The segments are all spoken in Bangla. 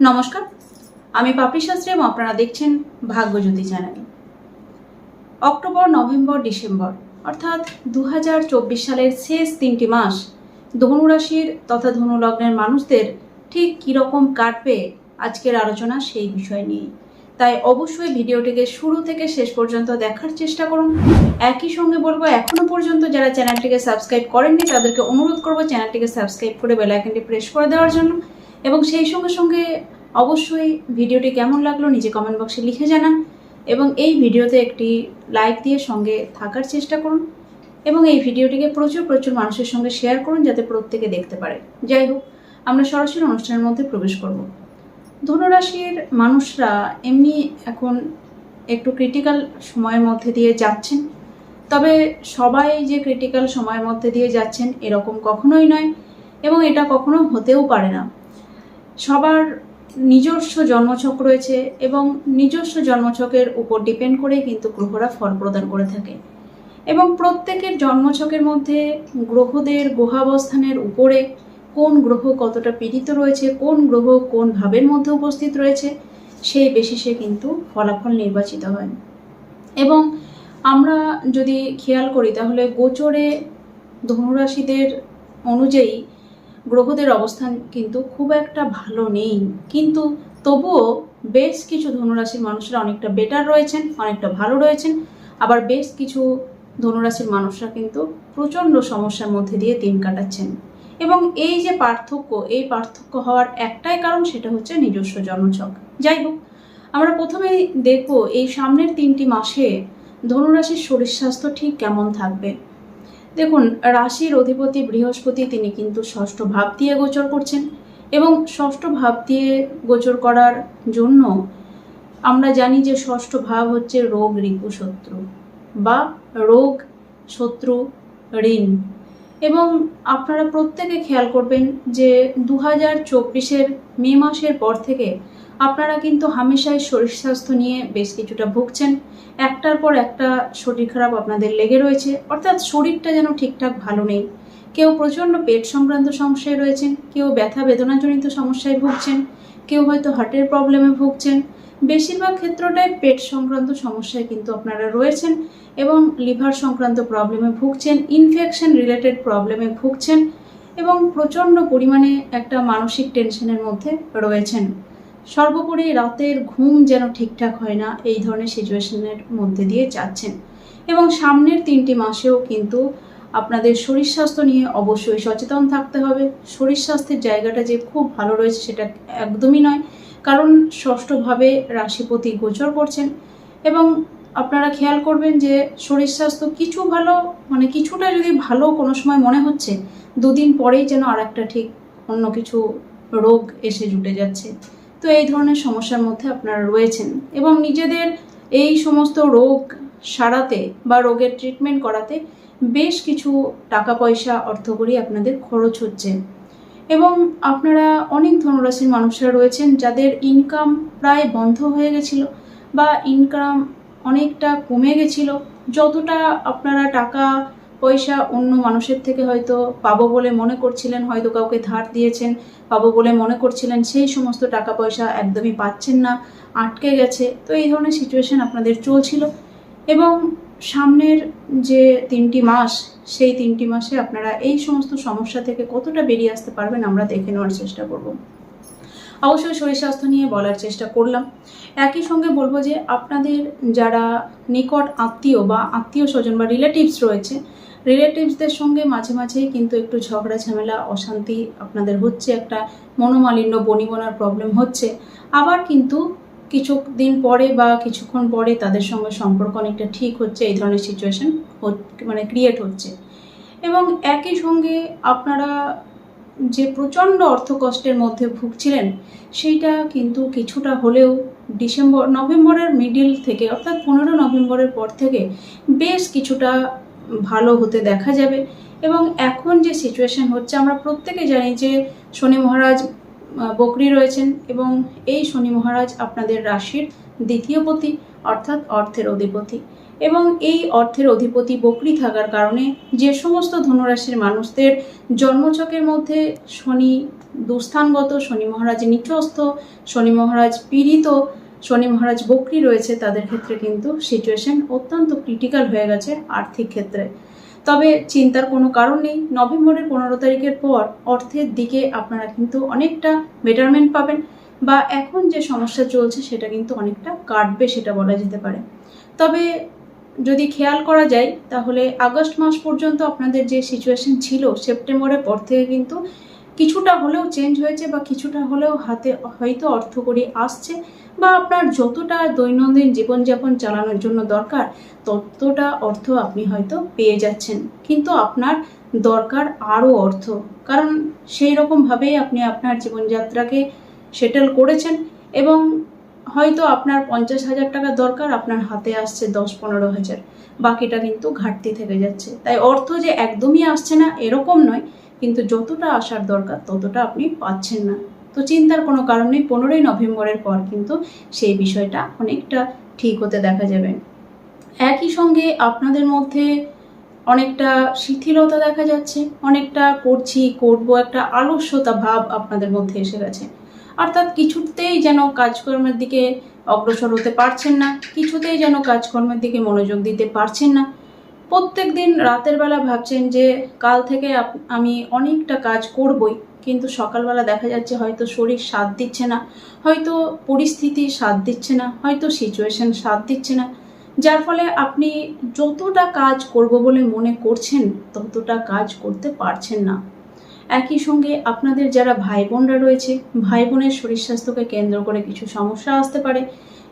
নমস্কার। আমি পাপড়ি এবং আপনারা দেখছেন Bhagyajyoti channel. October, November, December, অর্থাৎ দু হাজার চব্বিশ সালের শেষ তিনটি মাস ধনুরাশির তথা ধনুলগ্নের মানুষদের ঠিক কীরকম কাটবে আজকের আলোচনা সেই বিষয় নিয়ে তাই অবশ্যই ভিডিওটিকে শুরু থেকে শেষ পর্যন্ত দেখার চেষ্টা করুন। একই সঙ্গে বলব, এখনও পর্যন্ত যারা চ্যানেলটিকে সাবস্ক্রাইব করেননি, তাদেরকে অনুরোধ করব চ্যানেলটিকে সাবস্ক্রাইব করে বেল আইকনটি প্রেস করে দেওয়ার জন্য। এবং সেই সঙ্গে সঙ্গে অবশ্যই ভিডিওটি কেমন লাগল নিজে কমেন্ট বক্সে লিখে জানান এবং এই ভিডিওতে একটি লাইক দিয়ে সঙ্গে থাকার চেষ্টা করুন এবং এই ভিডিওটিকে প্রচুর প্রচুর মানুষের সঙ্গে শেয়ার করুন যাতে প্রত্যেকে দেখতে পারে। যাই হোক, আমরা সরাসরি অনুষ্ঠানের মধ্যে প্রবেশ করব। ধনুরাশির মানুষরা এমনি এখন একটু ক্রিটিক্যাল সময়ের মধ্যে দিয়ে যাচ্ছেন। তবে সবাই যে ক্রিটিক্যাল সময়ের মধ্যে দিয়ে যাচ্ছেন এরকম কখনোই নয় এবং এটা কখনো হতেও পারে না। সবার নিজস্ব জন্মছক রয়েছে এবং নিজস্ব জন্মছকের উপর ডিপেন্ড করে কিন্তু গ্রহরা ফল প্রদান করে থাকে। এবং প্রত্যেকের জন্মছকের মধ্যে গ্রহদের গ্রহাবস্থানের উপরে কোন গ্রহ কতটা পীড়িত রয়েছে, কোন গ্রহ কোন ভাবের মধ্যে উপস্থিত রয়েছে, সেই বেসিসে কিন্তু ফলাফল নির্বাচিত হয়। এবং আমরা যদি খেয়াল করি তাহলে গোচরে ধনুরাশিদের অনুযায়ী গ্রহদের অবস্থান কিন্তু খুব একটা ভালো নেই। কিন্তু তবুও বেশ কিছু ধনুরাশির মানুষরা অনেকটা বেটার রয়েছেন, অনেকটা ভালো রয়েছেন। আবার বেশ কিছু ধনুরাশির মানুষরা কিন্তু প্রচণ্ড সমস্যার মধ্যে দিয়ে দিন কাটাচ্ছেন। এবং এই যে পার্থক্য, এই পার্থক্য হওয়ার একটাই কারণ সেটা হচ্ছে নিজস্ব জন্মছক। যাই হোক, আমরা প্রথমেই দেখব এই সামনের তিনটি মাসে ধনুরাশির শরীর স্বাস্থ্য ঠিক কেমন থাকবে। দেখুন, রাশির অধিপতি বৃহস্পতি তিনি কিন্তু ষষ্ঠ ভাব দিয়ে গোচর করছেন এবং ষষ্ঠ ভাব দিয়ে গোচর করার জন্য আমরা জানি যে ষষ্ঠ ভাব হচ্ছে রোগ রিপু শত্রু বা রোগ শত্রু ঋণ। এবং আপনারা প্রত্যেকে খেয়াল করবেন যে দু হাজার চব্বিশের মে মাসের পর থেকে আপনারা কিন্তু হামেশাই শরীর স্বাস্থ্য নিয়ে বেশ কিছুটা ভুগছেন। একটার পর একটা শরীর খারাপ আপনাদের লেগে রয়েছে, অর্থাৎ শরীরটা যেন ঠিকঠাক ভালো নেই। কেউ প্রচণ্ড পেট সংক্রান্ত সমস্যায় রয়েছেন, কেউ ব্যথা বেদনাজনিত সমস্যায় ভুগছেন, কেউ হয়তো হার্টের প্রবলেমে ভুগছেন। বেশিরভাগ ক্ষেত্রটাই পেট সংক্রান্ত সমস্যায় কিন্তু আপনারা রয়েছেন এবং লিভার সংক্রান্ত প্রবলেমে ভুগছেন, ইনফেকশন রিলেটেড প্রবলেমে ভুগছেন এবং প্রচণ্ড পরিমাণে একটা মানসিক টেনশনের মধ্যে রয়েছেন। সর্বোপরি রাতের ঘুম যেন ঠিকঠাক হয় না, এই ধরনের সিচুয়েশনের মধ্যে দিয়ে যাচ্ছেন। এবং সামনের তিনটি মাসেও কিন্তু আপনাদের শরীর স্বাস্থ্য নিয়ে অবশ্যই সচেতন থাকতে হবে। শরীর স্বাস্থ্যের জায়গাটা যে খুব ভালো রয়েছে সেটা একদমই নয়। কারণ ষষ্ঠভাবে রাশিপতি গোচর করছেন এবং আপনারা খেয়াল করবেন যে শরীর স্বাস্থ্য কিছু ভালো মানে কিছুটা যদি ভালো কোনো সময় মনে হচ্ছে, দুদিন পরেই যেন আর একটা ঠিক অন্য কিছু রোগ এসে জুটে যাচ্ছে। তো এই ধরনের সমস্যার মধ্যে আপনারা রয়েছেন এবং নিজেদের এই সমস্ত রোগ সারাতে বা রোগের ট্রিটমেন্ট করাতে বেশ কিছু টাকা পয়সা অর্থকরী আপনাদের খরচ হচ্ছে। এবং আপনারা অনেক ধনুরাশির মানুষরা রয়েছেন যাদের ইনকাম প্রায় বন্ধ হয়ে গেছিল বা ইনকাম অনেকটা কমে গেছিল। যতটা আপনারা টাকা পয়সা অন্য মানুষের থেকে হয়তো পাবো বলে মনে করছিলেন, হয়তো কাউকে ধার দিয়েছেন, পাবো বলে মনে করছিলেন, সেই সমস্ত টাকা পয়সা একদমই পাচ্ছেন না, আটকে গেছে। তো এই ধরনের সিচুয়েশন আপনাদের চলছিল এবং সামনের যে তিনটি মাস, সেই তিনটি মাসে আপনারা এই সমস্ত সমস্যা থেকে কতটা বেরিয়ে আসতে পারবেন আমরা দেখে নেওয়ার চেষ্টা করব। অবশ্যই শরীর স্বাস্থ্য নিয়ে বলার চেষ্টা করলাম। একই সঙ্গে বলব যে আপনাদের যারা নিকট আত্মীয় বা আত্মীয় স্বজন বা রিলেটিভস রয়েছে রিলেটিভসদের সঙ্গে মাঝে মাঝেই কিন্তু একটু ঝগড়া, ঝামেলা, অশান্তি আপনাদের হচ্ছে একটা মনোমালিন্য, বনিবনার প্রবলেম হচ্ছে। আবার কিন্তু কিছুদিন পরে বা কিছুক্ষণ পরে তাদের সঙ্গে সম্পর্ক অনেকটা ঠিক হচ্ছে, এই ধরনের সিচুয়েশন মানে ক্রিয়েট হচ্ছে। এবং একই সঙ্গে আপনারা যে প্রচণ্ড অর্থকষ্টের মধ্যে ভুগছিলেন, সেইটা কিন্তু কিছুটা হলেও ডিসেম্বর, নভেম্বরের মিডিল থেকে, অর্থাৎ পনেরো নভেম্বরের পর থেকে বেশ কিছুটা ভালো হতে দেখা যাবে। এবং এখন যে সিচুয়েশন হচ্ছে, আমরা প্রত্যেকে জানি যে শনি মহারাজ বকরি রয়েছেন এবং এই শনি মহারাজ আপনাদের রাশির দ্বিতীয় পতি, অর্থাৎ অর্থের অধিপতি। এবং এই অর্থের অধিপতি বকরি থাকার কারণে যে সমস্ত ধনুরাশির মানুষদের জন্মচকের মধ্যে শনি দুস্থানগত, শনি মহারাজ নিচস্থ, শনি মহারাজ পীড়িত শনি মহারাজ বকরি রয়েছে, তাদের ক্ষেত্রে কিন্তু সিচুয়েশন অত্যন্ত ক্রিটিক্যাল হয়ে গেছে আর্থিক ক্ষেত্রে। তবে চিন্তার কোনো কারণ নেই, নভেম্বরের পনেরো তারিখের পর অর্থের দিকে আপনারা কিন্তু অনেকটা বেটারমেন্ট পাবেন বা এখন যে সমস্যা চলছে সেটা কিন্তু অনেকটা কাটবে সেটা বলা যেতে পারে। তবে যদি খেয়াল করা যায়, তাহলে আগস্ট মাস পর্যন্ত আপনাদের যে সিচুয়েশন ছিল, সেপ্টেম্বরের পর থেকে কিন্তু কিছুটা হলেও চেঞ্জ হয়েছে বা কিছুটা হলেও হাতে হয়তো অর্থকরী আসছে বা আপনার যতটা দৈনন্দিন জীবনযাপন চালানোর জন্য দরকার, ততটা অর্থ আপনি হয়তো পেয়ে যাচ্ছেন। কিন্তু আপনার দরকার আরও অর্থ। কারণ সেই রকমভাবেই আপনি আপনার জীবনযাত্রাকে সেটেল করেছেন এবং হয়তো আপনার পঞ্চাশ হাজার টাকা দরকার, আপনার হাতে আসছে দশ পনেরো হাজার। বাকিটা কিন্তু ঘাটতি থেকে যাচ্ছে। তাই অর্থ যে একদমই আসছে না, এরকম নয়। কিন্তু যতটা আসার দরকার ততটা আপনি পাচ্ছেন না। তো চিন্তার কোনো কারণ নেই, পনেরোই নভেম্বরের পর কিন্তু সেই বিষয়টা অনেকটা ঠিক হতে দেখা যাবে। একই সঙ্গে আপনাদের মধ্যে অনেকটা শিথিলতা দেখা যাচ্ছে, অনেকটা করছি, করব একটা আলস্যতা ভাব আপনাদের মধ্যে এসে গেছে। অর্থাৎ কিছুতেই যেন কাজকর্মের দিকে অগ্রসর হতে পারছেন না, কিছুতেই যেন কাজকর্মের দিকে মনোযোগ দিতে পারছেন না। প্রত্যেক দিন রাতের বেলা ভাবছেন যে কাল থেকে আমি অনেকটা কাজ করবই, কিন্তু সকালবেলা দেখা যাচ্ছে হয়তো শরীর সাথ দিচ্ছে না, হয়তো পরিস্থিতি সাথ দিচ্ছে না, হয়তো সিচুয়েশন সাথ দিচ্ছে না। যার ফলে আপনি যতটা কাজ করব বলে মনে করছেন, ততটা কাজ করতে পারছেন না। একই সঙ্গে আপনাদের যারা ভাই বোনরা রয়েছে, ভাই বোনের শরীর স্বাস্থ্যকে কেন্দ্র করে কিছু সমস্যা আসতে পারে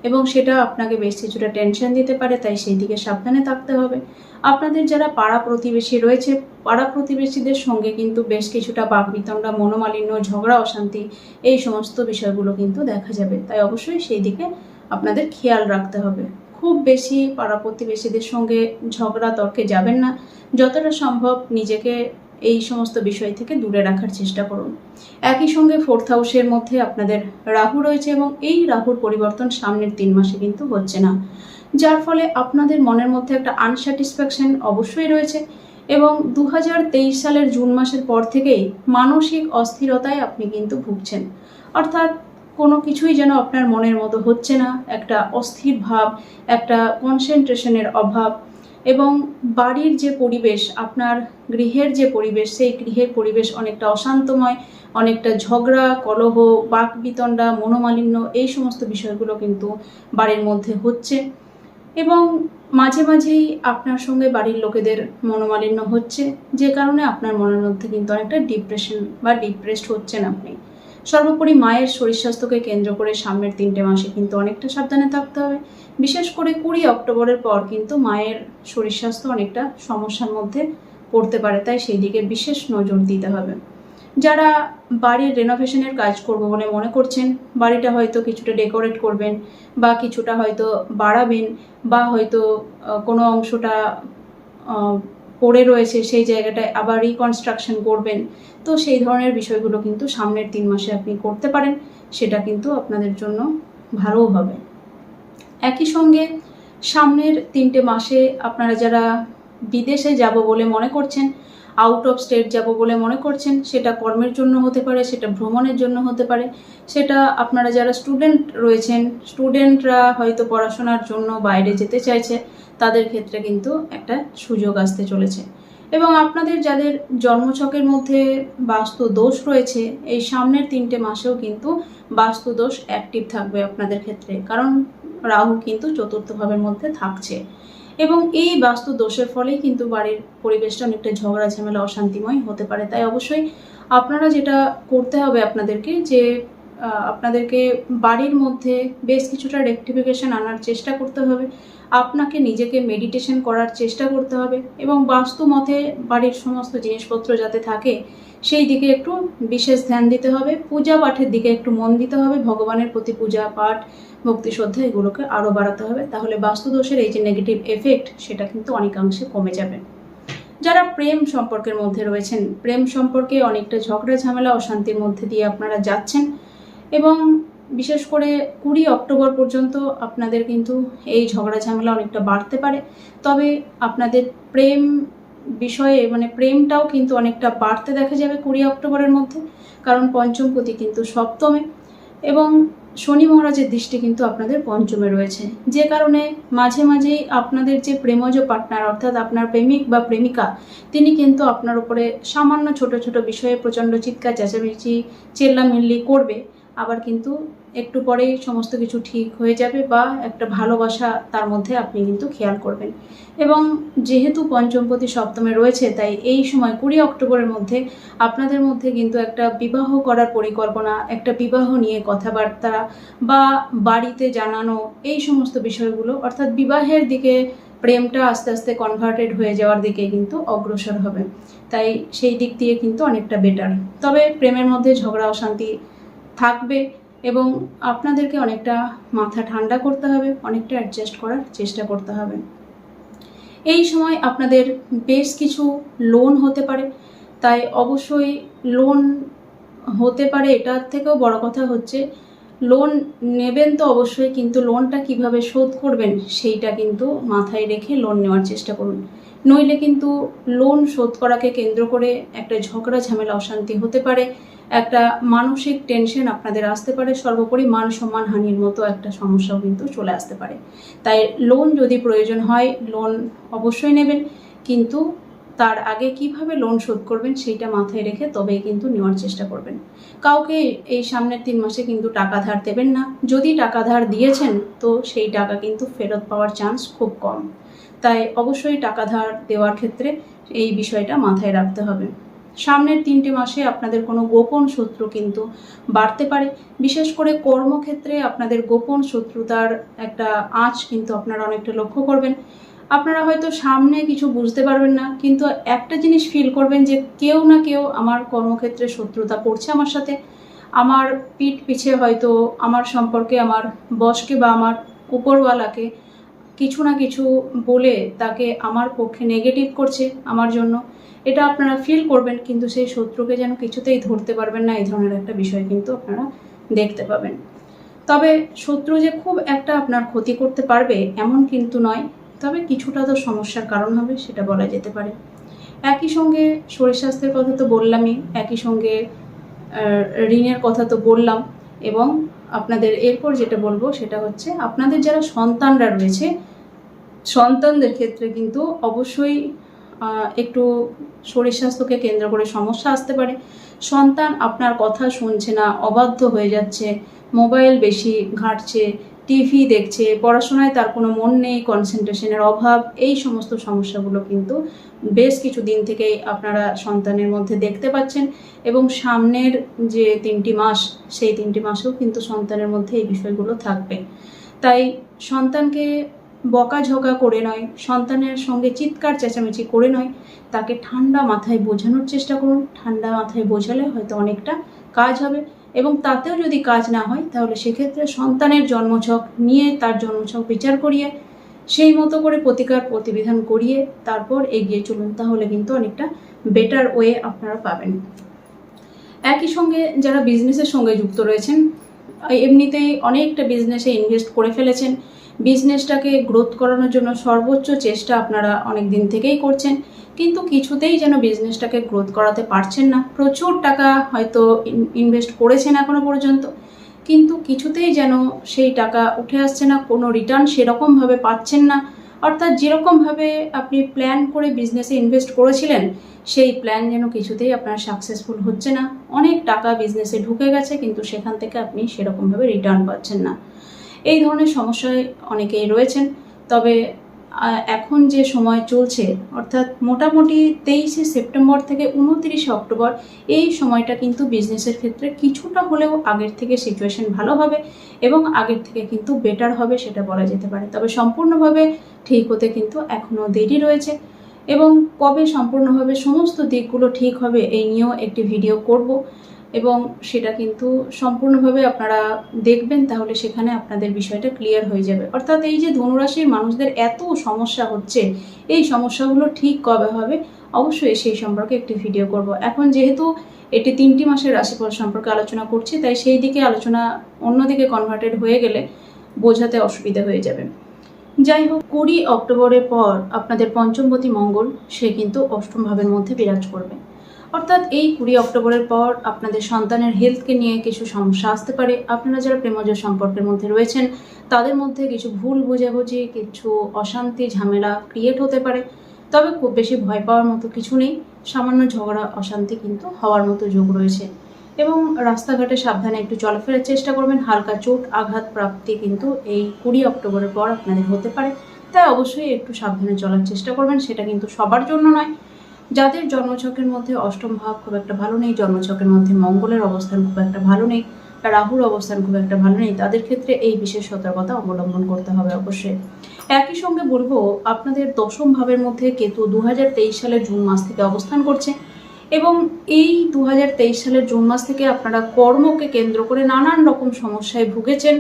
এবং সেটা আপনাকে বেশ কিছুটা টেনশন দিতে পারে, তাই সেই দিকে সাবধানে থাকতে হবে। আপনাদের যারা পাড়া প্রতিবেশী রয়েছে, পাড়া প্রতিবেশীদের সঙ্গে কিন্তু বেশ কিছুটা বাকবিতণ্ডা মনোমালিন্য, ঝগড়া, অশান্তি, এই সমস্ত বিষয়গুলো কিন্তু দেখা যাবে। তাই অবশ্যই সেই দিকে আপনাদের খেয়াল রাখতে হবে। খুব বেশি পাড়া প্রতিবেশীদের সঙ্গে ঝগড়া তর্কে যাবেন না। যতটা সম্ভব নিজেকে এই সমস্ত বিষয় থেকে দূরে রাখার চেষ্টা করুন। একই সঙ্গে ফোর্থ হাউসের মধ্যে আপনাদের রাহু রয়েছে এবং এই রাহুর পরিবর্তন সামনের তিন মাসে কিন্তু হচ্ছে না। যার ফলে আপনাদের মনের মধ্যে একটা আনস্যাটিসফ্যাকশন অবশ্যই রয়েছে এবং দু হাজার তেইশ সালের জুন মাসের পর থেকেই মানসিক অস্থিরতায় আপনি কিন্তু ভুগছেন। অর্থাৎ কোনো কিছুই যেন আপনার মনের মতো হচ্ছে না, একটা অস্থির ভাব, একটা কনসেন্ট্রেশনের অভাব এবং বাড়ির যে পরিবেশ, আপনার গৃহের যে পরিবেশ, সেই গৃহের পরিবেশ অনেকটা অশান্তময়, অনেকটা ঝগড়া, কলহ, বাক বিতণ্ডা, মনোমালিন্য, এই সমস্ত বিষয়গুলো কিন্তু বাড়ির মধ্যে হচ্ছে। এবং মাঝে মাঝেই আপনার সঙ্গে বাড়ির লোকেদের মনোমালিন্য হচ্ছে, যে কারণে আপনার মনের মধ্যে কিন্তু অনেকটা ডিপ্রেশন বা ডিপ্রেসড হচ্ছেন আপনি। সর্বোপরি মায়ের শরীর স্বাস্থ্যকে কেন্দ্র করে সামনের তিনটে মাসে কিন্তু অনেকটা সাবধানে থাকতে হবে। বিশেষ করে কুড়ি অক্টোবরের পর কিন্তু মায়ের শরীর স্বাস্থ্য অনেকটা সমস্যার মধ্যে পড়তে পারে, তাই সেই দিকে বিশেষ নজর দিতে হবে। যারা বাড়ির রেনোভেশনের কাজ করব বলে মনে করছেন, বাড়িটা হয়তো কিছুটা ডেকোরেট করবেন বা কিছুটা হয়তো বাড়াবেন বা হয়তো কোনো অংশটা পড়ে রয়েছে, সেই জায়গাটায় আবার রিকনস্ট্রাকশন করবেন। তো সেই ধরনের বিষয়গুলো কিন্তু সামনের তিন মাসে আপনি করতে পারেন, সেটা কিন্তু আপনাদের জন্য ভালোও হবে। একই সঙ্গে সামনের তিনটে মাসে আপনারা যারা বিদেশে যাব বলে মনে করছেন আউট অফ স্টেট যাব বলে মনে করছেন, সেটা কর্মের জন্য হতে পারে, সেটা ভ্রমণের জন্য হতে পারে, সেটা আপনারা যারা স্টুডেন্ট রয়েছেন স্টুডেন্টরা হয়তো পড়াশোনার জন্য বাইরে যেতে চাইছে, তাদের ক্ষেত্রে কিন্তু একটা সুযোগ আসতে চলেছে। এবং আপনাদের যাদের জন্মছকের মধ্যে বাস্তু দোষ রয়েছে, এই সামনের তিনটে মাসেও কিন্তু বাস্তু দোষ অ্যাক্টিভ থাকবে আপনাদের ক্ষেত্রে, কারণ রাহু কিন্তু চতুর্থ ভাবের মধ্যে থাকছে। এবং এই বাস্তু দোষের ফলেই কিন্তু বাড়ির পরিবেশটা অনেকটা ঝগড়া, ঝামেলা, অশান্তিময় হতে পারে। তাই অবশ্যই আপনারা যেটা করতে হবে আপনাদেরকে যে আপনাদেরকে বাড়ির মধ্যে বেশ কিছুটা রেকটিফিকেশন আনার চেষ্টা করতে হবে। আপনাকে নিজেকে মেডিটেশন করার চেষ্টা করতে হবে এবং বাস্তু মতে বাড়ির সমস্ত জিনিসপত্র যাতে থাকে, সেই দিকে একটু বিশেষ ধ্যান দিতে হবে। পূজা পাঠের দিকে একটু মন দিতে হবে। ভগবানের প্রতি পূজা পাঠ, ভক্তি শ্রদ্ধা, এগুলোকে আরও বাড়াতে হবে। তাহলে বাস্তুদোষের এই যে নেগেটিভ এফেক্ট সেটা কিন্তু অনেকাংশে কমে যাবে। যারা প্রেম সম্পর্কের মধ্যে রয়েছেন, প্রেম সম্পর্কে অনেকটা ঝগড়া, ঝামেলা, অশান্তির মধ্যে দিয়ে আপনারা যাচ্ছেন এবং বিশেষ করে কুড়ি অক্টোবর পর্যন্ত আপনাদের কিন্তু এই ঝগড়া ঝামেলা অনেকটা বাড়তে পারে। তবে আপনাদের প্রেম বিষয়ে মানে প্রেমটাও কিন্তু অনেকটা বাড়তে দেখা যাবে কুড়ি অক্টোবরের মধ্যে, কারণ পঞ্চম পঞ্চমপতি কিন্তু সপ্তমে এবং শনি মহারাজের দৃষ্টি কিন্তু আপনাদের পঞ্চমে রয়েছে। যে কারণে মাঝে মাঝেই আপনাদের যে প্রেমজ পার্টনার অর্থাৎ আপনার প্রেমিক বা প্রেমিকা, তিনি কিন্তু আপনার উপরে সামান্য ছোট ছোট বিষয়ে প্রচণ্ড চিৎকার, চেঁচামেচি, চেল্লামিল্লি করবে। আবার কিন্তু একটু পরেই সমস্ত কিছু ঠিক হয়ে যাবে বা একটা ভালোবাসা তার মধ্যে আপনি কিন্তু খেয়াল করবেন। এবং যেহেতু পঞ্চমপতি সপ্তমে রয়েছে, তাই এই সময় কুড়ি অক্টোবরের মধ্যে আপনাদের মধ্যে কিন্তু একটা বিবাহ করার পরিকল্পনা, একটা বিবাহ নিয়ে কথাবার্তা বা বাড়িতে জানানো, এই সমস্ত বিষয়গুলো, অর্থাৎ বিবাহের দিকে প্রেমটা আস্তে আস্তে কনভার্টেড হয়ে যাওয়ার দিকে কিন্তু অগ্রসর হবে। তাই সেই দিক দিয়ে কিন্তু অনেকটা বেটার তবে প্রেমের মধ্যে ঝগড়া, অশান্তি থাকবে এবং আপনাদেরকে অনেকটা মাথা ঠান্ডা করতে হবে, অনেকটা অ্যাডজাস্ট করার চেষ্টা করতে হবে। এই সময় আপনাদের বেশ কিছু লোন হতে পারে, তাই অবশ্যই লোন হতে পারে, এটার থেকেও বড় কথা হচ্ছে লোন নেবেন তো অবশ্যই, কিন্তু লোনটা কীভাবে শোধ করবেন, সেইটা কিন্তু মাথায় রেখে লোন নেওয়ার চেষ্টা করুন। নইলে কিন্তু লোন শোধ করাকে কেন্দ্র করে একটা ঝগড়া ঝামেলা অশান্তি হতে পারে। একটা মানসিক টেনশন আপনাদের আসতে পারে, সর্বোপরি মান সম্মান হানির মতো একটা সমস্যাও কিন্তু চলে আসতে পারে। তাই লোন যদি প্রয়োজন হয় লোন অবশ্যই নেবেন, কিন্তু তার আগে কীভাবে লোন শোধ করবেন সেইটা মাথায় রেখে তবেই কিন্তু নেওয়ার চেষ্টা করবেন। কাউকে এই সামনের তিন মাসে কিন্তু টাকা ধার দেবেন না। যদি টাকা ধার দিয়েছেন, তো সেই টাকা কিন্তু ফেরত পাওয়ার চান্স খুব কম। তাই অবশ্যই টাকা ধার দেওয়ার ক্ষেত্রে এই বিষয়টা মাথায় রাখতে হবে। সামনের তিনটে মাসে আপনাদের কোনো গোপন শত্রু কিন্তু বাড়তে পারে। বিশেষ করে কর্মক্ষেত্রে আপনাদের গোপন শত্রুতার একটা আঁচ কিন্তু আপনারা অনেকটা লক্ষ্য করবেন। আপনারা হয়তো সামনে কিছু বুঝতে পারবেন না, কিন্তু একটা জিনিস ফিল করবেন যে কেউ না কেউ আমার কর্মক্ষেত্রে শত্রুতা করছে আমার সাথে। আমার পিঠ পিছে হয়তো আমার সম্পর্কে আমার বসকে বা আমার উপরওয়ালাকে কিছু না কিছু বলে তাকে আমার পক্ষে নেগেটিভ করছে আমার জন্য। এটা আপনারা ফিল করবেন, কিন্তু সেই শত্রুকে যেন কিছুতেই ধরতে পারবেন না, এই ধরনের একটা বিষয় কিন্তু আপনারা দেখতে পাবেন। তবে শত্রু যে খুব একটা আপনার ক্ষতি করতে পারবে এমন কিন্তু নয়, তবে কিছুটা তো সমস্যার কারণ হবে, সেটা বলা যেতে পারে। একই সঙ্গে শরীর স্বাস্থ্যের কথা তো বললামই, একই সঙ্গে ঋণের কথা তো বললাম, এবং আপনাদের এরপর যেটা বলব সেটা হচ্ছে, আপনাদের যারা সন্তানরা রয়েছে, সন্তানদের ক্ষেত্রে কিন্তু অবশ্যই একটু শরীর স্বাস্থ্যকে কেন্দ্র করে সমস্যা আসতে পারে। সন্তান আপনার কথা শুনছে না, অবাধ্য হয়ে যাচ্ছে, মোবাইল বেশি ঘাঁটছে, টিভি দেখছে, পড়াশোনায় তার কোনো মন নেই কনসেন্ট্রেশনের অভাব, এই সমস্ত সমস্যাগুলো কিন্তু বেশ কিছু দিন থেকেই আপনারা সন্তানের মধ্যে দেখতে পাচ্ছেন এবং সামনের যে তিনটি মাস, সেই তিনটি মাসেও কিন্তু সন্তানের মধ্যে এই বিষয়গুলো থাকবে। তাই সন্তানকে বকাঝকা করে নয়, সন্তানের সঙ্গে চিৎকার চেঁচামেচি করে নয়, তাকে ঠান্ডা মাথায় বোঝানোর চেষ্টা করুন। ঠান্ডা মাথায় বোঝালে হয়তো অনেকটা কাজ হবে এবং তাতেও যদি কাজ না হয়, তাহলে সেক্ষেত্রে সন্তানের জন্মছক নিয়ে তার জন্মছক বিচার করিয়ে, সেই মতো করে প্রতিকার প্রতিবিধান করিয়ে তারপর এগিয়ে চলুন, তাহলে কিন্তু অনেকটা বেটার ওয়ে আপনারা পাবেন। একই সঙ্গে যারা বিজনেসের সঙ্গে যুক্ত রয়েছেন, এমনিতেই অনেকটা বিজনেসে ইনভেস্ট করে ফেলেছেন। বিজনেসটাকে গ্রোথ করানোর জন্য সর্বোচ্চ চেষ্টা আপনারা অনেক দিন থেকেই করছেন। কিন্তু কিছুতেই যেন বিজনেসটাকে গ্রোথ করাতে পারছেন না। প্রচুর টাকা হয়তো ইনভেস্ট করেছেন এখনও পর্যন্ত। কিন্তু কিছুতেই যেন সেই টাকা উঠে আসছে না, কোনো রিটার্ন সেরকমভাবে পাচ্ছেন না। অর্থাৎ যেরকমভাবে আপনি প্ল্যান করে বিজনেসে ইনভেস্ট করেছিলেন, সেই প্ল্যান যেন কিছুতেই আপনার সাকসেসফুল হচ্ছে না। অনেক টাকা বিজনেসে ঢুকে গেছে, কিন্তু সেখান থেকে আপনি সেরকমভাবে রিটার্ন পাচ্ছেন না। এই ধরনের সমস্যায় অনেকেই রয়েছেন। তবে এখন যে সময় চলছে, অর্থাৎ মোটামুটি তেইশে সেপ্টেম্বর থেকে উনতিরিশে অক্টোবর, এই সময়টা কিন্তু বিজনেসের ক্ষেত্রে কিছুটা হলেও আগের থেকে সিচুয়েশন ভালো হবে এবং আগের থেকে কিন্তু বেটার হবে সেটা বলা যেতে পারে। তবে সম্পূর্ণভাবে ঠিক হতে কিন্তু এখনও দেরি রয়েছে এবং কবে সম্পূর্ণভাবে সমস্ত দিকগুলো ঠিক হবে, এই নিয়েও একটি ভিডিও করব। এবং সেটা কিন্তু সম্পূর্ণভাবে আপনারা দেখবেন, তাহলে সেখানে আপনাদের বিষয়টা ক্লিয়ার হয়ে যাবে। অর্থাৎ এই যে ধনুরাশির মানুষদের এত সমস্যা হচ্ছে, এই সমস্যাগুলো ঠিক কবে হবে? অবশ্যই সেই সম্পর্কে একটি ভিডিও করব। এখন যেহেতু এটি তিনটি মাসের রাশিফল সম্পর্কে আলোচনা করছি, তাই সেই দিকে আলোচনা অন্যদিকে কনভার্টেড হয়ে গেলে বোঝাতে অসুবিধা হয়ে যাবে। যাই হোক, কুড়ি অক্টোবরের পর আপনাদের পঞ্চমপতি মঙ্গল, সে কিন্তু অষ্টম ভাবের মধ্যে বিরাজ করবে। অর্থাৎ এই কুড়ি অক্টোবরের পর আপনাদের সন্তানের হেলথকে নিয়ে কিছু সমস্যা আসতে পারে। আপনারা যারা প্রেমজ সম্পর্কের মধ্যে রয়েছেন, তাদের মধ্যে কিছু ভুল বোঝাবুঝি, কিছু অশান্তি, ঝামেলা ক্রিয়েট হতে পারে। তবে খুব বেশি ভয় পাওয়ার মতো কিছু নেই। সামান্য ঝগড়া, অশান্তি কিন্তু হওয়ার মতো যোগ রয়েছে। এবং রাস্তাঘাটে সাবধানে একটু চলাফেরার চেষ্টা করবেন। হালকা চোট আঘাত প্রাপ্তি কিন্তু এই কুড়ি অক্টোবরের পর আপনাদের হতে পারে। তাই অবশ্যই একটু সাবধানে চলার চেষ্টা করবেন। সেটা কিন্তু সবার জন্য নয়। যাদের জন্মছকের মধ্যে অষ্টম ভাব খুব একটা ভালো নেই, জন্মছকের মধ্যে মঙ্গলের অবস্থান খুব একটা ভালো নেই, রাহুর অবস্থান খুব একটা ভালো নেই, তাদের ক্ষেত্রে এই বিশেষ সতর্কতা অবলম্বন করতে হবে অবশ্যই। একই সঙ্গে বলব, আপনাদের দশম ভাবের মধ্যে কেতু দু হাজার তেইশ সালের জুন মাস থেকে অবস্থান করছে এবং এই দু হাজার তেইশ সালের জুন মাস থেকে আপনারা কর্মকে কেন্দ্র করে নানান রকম সমস্যায় ভুগেছেন।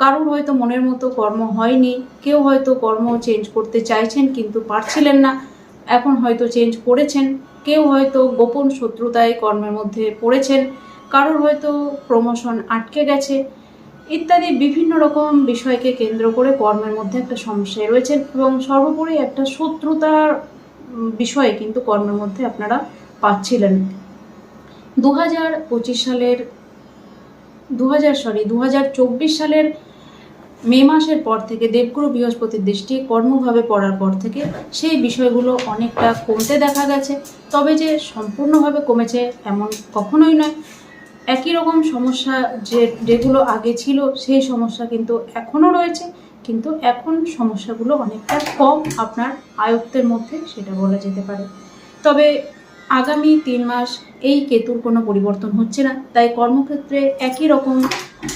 কারোর হয়তো মনের মতো কর্ম হয়নি, কেউ হয়তো কর্ম চেঞ্জ করতে চাইছেন কিন্তু পারছিলেন না। এখন হয়তো চেঞ্জ করেছেন, কেউ হয়তো গোপন শত্রুতায় কর্মের মধ্যে পড়েছেন, কারোর হয়তো প্রমোশন আটকে গেছে, ইত্যাদি বিভিন্ন রকম বিষয়কে কেন্দ্র করে কর্মের মধ্যে একটা সমস্যায় রয়েছেন এবং সর্বোপরি একটা শত্রুতার বিষয়ে কিন্তু কর্মের মধ্যে আপনারা পাচ্ছিলেন। দু হাজার পঁচিশ সালের দু হাজার সরি দু হাজার চব্বিশ সালের মে মাসের পর থেকে দেবগুরু বৃহস্পতির দৃষ্টি কর্মভাবে পড়ার পর থেকে সেই বিষয়গুলো অনেকটা কমতে দেখা গেছে। তবে যে সম্পূর্ণভাবে কমেছে এমন কখনোই নয়। একই রকম সমস্যা যে যেগুলো আগে ছিল, সেই সমস্যা কিন্তু এখনও রয়েছে। কিন্তু এখন সমস্যাগুলো অনেকটা কম আপনার আয়ত্তের মধ্যে, সেটা বলা যেতে পারে। তবে আগামী তিন মাস এই কেতুর কোনো পরিবর্তন হচ্ছে না। তাই কর্মক্ষেত্রে একই রকম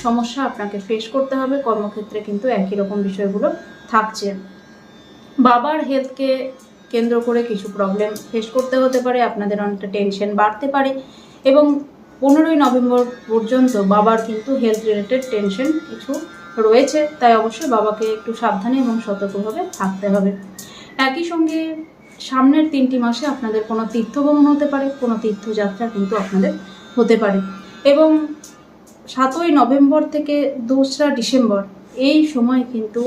সমস্যা আপনাকে ফেস করতে হবে। কর্মক্ষেত্রে কিন্তু একই রকম বিষয়গুলো থাকছে। বাবার হেলথকে কেন্দ্র করে কিছু প্রবলেম ফেস করতে হতে পারে। আপনাদের অনেকটা টেনশন বাড়তে পারে। এবং পনেরোই নভেম্বর পর্যন্ত বাবার কিন্তু হেলথ রিলেটেড টেনশন কিছু রয়েছে। তাই অবশ্যই বাবাকে একটু সাবধানে এবং সতর্কভাবে থাকতে হবে। একই সঙ্গে সামনের তিনটি মাসে আপনাদের কোনো তীর্থভ্রমণ হতে পারে, কোনো তীর্থযাত্রা কিন্তু আপনাদের হতে পারে। এবং সাতই নভেম্বর থেকে দোসরা ডিসেম্বর এই সময় কিন্তু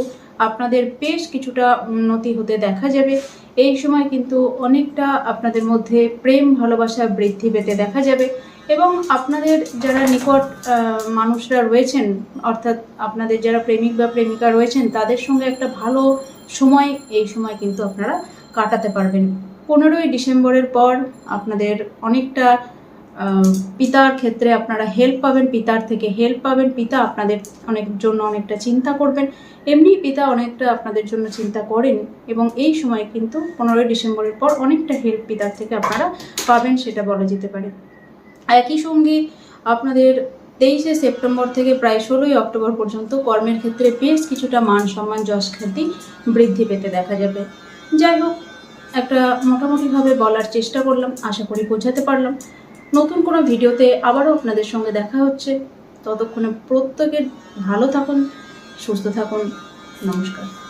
আপনাদের বেশ কিছুটা উন্নতি হতে দেখা যাবে। এই সময় কিন্তু অনেকটা আপনাদের মধ্যে প্রেম, ভালোবাসা বৃদ্ধি পেতে দেখা যাবে এবং আপনাদের যারা নিকট মানুষরা রয়েছেন, অর্থাৎ আপনাদের যারা প্রেমিক বা প্রেমিকা রয়েছেন, তাদের সঙ্গে একটা ভালো সময় এই সময় কিন্তু আপনারা কাটাতে পারবেন। পনেরোই ডিসেম্বরের পর আপনাদের অনেকটা পিতার ক্ষেত্রে আপনারা হেল্প পাবেন, পিতার থেকে হেল্প পাবেন, পিতা আপনাদের অনেক জন্য অনেকটা চিন্তা করবেন। এমনি পিতা অনেকটা আপনাদের জন্য চিন্তা করেন এবং এই সময় কিন্তু পনেরোই ডিসেম্বরের পর অনেকটা হেল্প পিতার থেকে আপনারা পাবেন, সেটা বলা যেতে পারে। একই সঙ্গে আপনাদের তেইশে সেপ্টেম্বর থেকে প্রায় ষোলোই অক্টোবর পর্যন্ত কর্মের ক্ষেত্রে বেশ কিছুটা মান সম্মান যশ খ্যাতি বৃদ্ধি পেতে দেখা যাবে। যাই হোক, একটা মোটামুটিভাবে বলার চেষ্টা করলাম, আশা করি বোঝাতে পারলাম। নতুন কোনো ভিডিওতে আবারও আপনাদের সঙ্গে দেখা হচ্ছে। ততক্ষণে প্রত্যেকের ভালো থাকুন, সুস্থ থাকুন। নমস্কার।